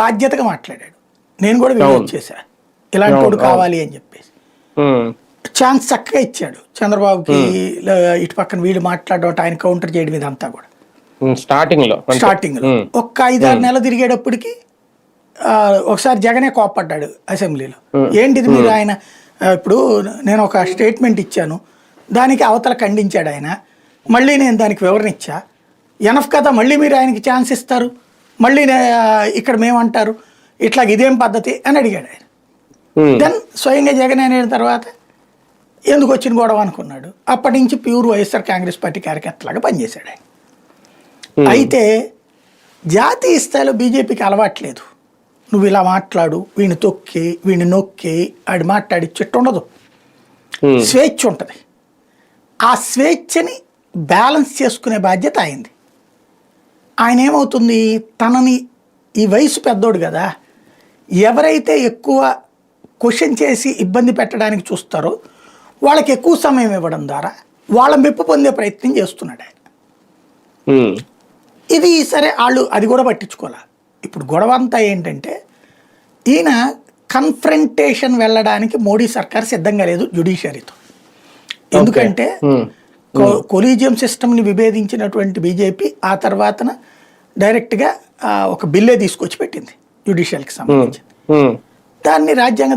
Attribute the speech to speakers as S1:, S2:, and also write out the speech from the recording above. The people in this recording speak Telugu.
S1: బాధ్యతగా మాట్లాడాడు. నేను కూడా విరోధం చేశా. ఇలాంటి వాడు కావాలి అని చెప్పేసి. ఛాన్స్ చక్కగా ఇచ్చాడు. చంద్రబాబుకి ఇటు పక్కన వీడు మాట్లాడడం ఆయన కౌంటర్ చేయడం ఇదంతా కూడా. స్టార్టింగ్లో.
S2: స్టార్టింగ్లో
S1: ఒక్క ఐదారు నెలలు తిరిగేటప్పటికి ఒకసారి జగనే కోప్పడ్డాడు అసెంబ్లీలో. ఏంటిది మీరు ఆయన? ఇప్పుడు నేను ఒక స్టేట్మెంట్ ఇచ్చాను. దానికి అవతల ఖండించాడు ఆయన. మళ్ళీ నేను దానికి వివరణ ఇచ్చా. ఎనఫ్ కదా మళ్ళీ మీరు ఆయనకి ఛాన్స్ ఇస్తారు? మళ్ళీ ఇక్కడ మేమంటారు ఇట్లా ఇదేం పద్ధతి అని అడిగాడు ఆయన. దెన్ స్వయంగా జగన్ అయిన తర్వాత ఎందుకు వచ్చిన గొడవ అనుకున్నాడు. అప్పటి నుంచి ప్యూర్ వైఎస్ఆర్ కాంగ్రెస్ పార్టీ కార్యకర్తలాగా పనిచేశాడు ఆయన.
S2: ఉమ్,
S1: అయితే జాతీయ స్థాయిలో బీజేపీకి అలవాట్లేదు నువ్వు ఇలా మాట్లాడు వీడిని తొక్కి వీడిని నొక్కి ఆడి మాట్లాడి చెట్టు ఉండదు.
S2: ఉమ్,
S1: స్వేచ్ఛ ఉంటుంది. ఆ స్వేచ్ఛని బ్యాలెన్స్ చేసుకునే బాధ్యత అయింది ఆయన ఏమవుతుంది తనని ఈ వయసు పెద్దోడు కదా. ఎవరైతే ఎక్కువ క్వశ్చన్ చేసి ఇబ్బంది పెట్టడానికి చూస్తారో వాళ్ళకి ఎక్కువ సమయం ఇవ్వడం ద్వారా వాళ్ళ మెప్పు పొందే ప్రయత్నం చేస్తున్నాడు ఆయన. ఇది సరే వాళ్ళు అది కూడా పట్టించుకోలే ఇప్పుడు గొడవ అంతా ఏంటంటే ఈయన కన్ఫ్రంటేషన్ వెళ్ళడానికి మోడీ సర్కార్ సిద్ధంగా లేదు జుడిషియరీతో ఎందుకంటే కొలీజియం సిస్టమ్ని విభేదించినటువంటి బీజేపీ ఆ తర్వాతన డైరెక్ట్గా ఒక బిల్లే తీసుకొచ్చి పెట్టింది. జ్యుడిషియల్కి సంబంధించి. దాన్ని రాజ్యాంగ